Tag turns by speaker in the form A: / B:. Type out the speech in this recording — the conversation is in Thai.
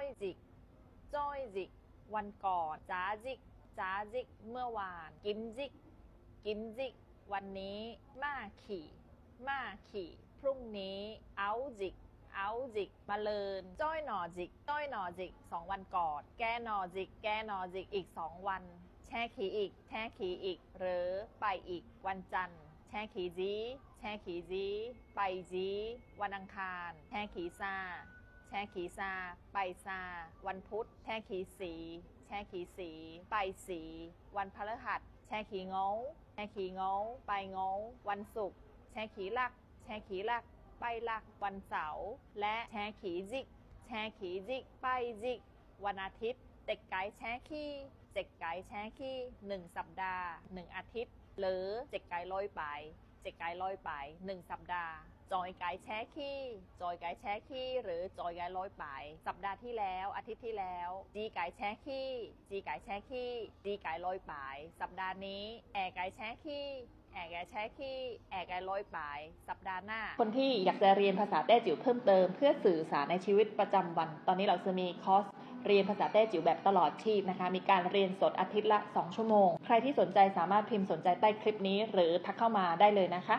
A: อยจิก จ้อยจิก วันก่อนจ้าจิกจ้าจิก เมื่อวาน กิมจิก กิมจิก วันนี้ มาขี่ มาขี่ พรุ่งนี้ เอาจิก เอาจิก มาเลิน จ้อยหนอจิก จ้อยหนอจิก สองวันก่อน แกหนอจิก แกหนอจิก อีกสองวัน แช่ขี่อีก แช่ขี่อีก หรือไปอีก วันจันทร์ แช่ขี่จี แช่ขี่จี ไปจี วันอังคาร แช่ขี่ซา แช่ขีซา ไปซา วันพุธ แช่ขีสี แช่ขีสี ไปสี วันพฤหัส แช่ขีงงแช่ขีงงไปงงวันศุกร์ แช่ขีลัก แช่ขีลัก ไปลัก วันเสาร์ และแช่ขีจิก แช่ขีจิก ไปจิก วันอาทิตย์เด็กไก่แช่ขี้เจ็กไก่แช่ขี้หนึ่งสัปดาห์หนึ่งอาทิตย์ หรือเจ็กไก่ลอยไป เจ็กไก่ลอยไปหนึ่งสัปดาห์จอยไก่แช่ขี้จอยไก่แช่ขี้หรือจอยไก่ลอยไป สัปดาห์ที่แล้วอาทิตย์ที่แล้ว จีไก่แช่ขี้จีไก่แช่ขี้จีไก่ลอยไป สัปดาห์นี้แอร์ไก่แช่ขี้ แอก่แช่ขี้แอก่ลอยปลายสัปดาห์หน้า
B: คนที่อยากจะเรียนภาษาแต้จิ๋วเพิ่มเติม เพื่อสื่อสารในชีวิตประจำวัน ตอนนี้เราจะมีคอร์สเรียนภาษาแต้จิ๋วแบบตลอดชีพนะคะ มีการเรียนสดอาทิตย์ละ 2 ชั่วโมง ใครที่สนใจสามารถพิมพ์สนใจใต้คลิปนี้ หรือทักเข้ามาได้เลยนะคะ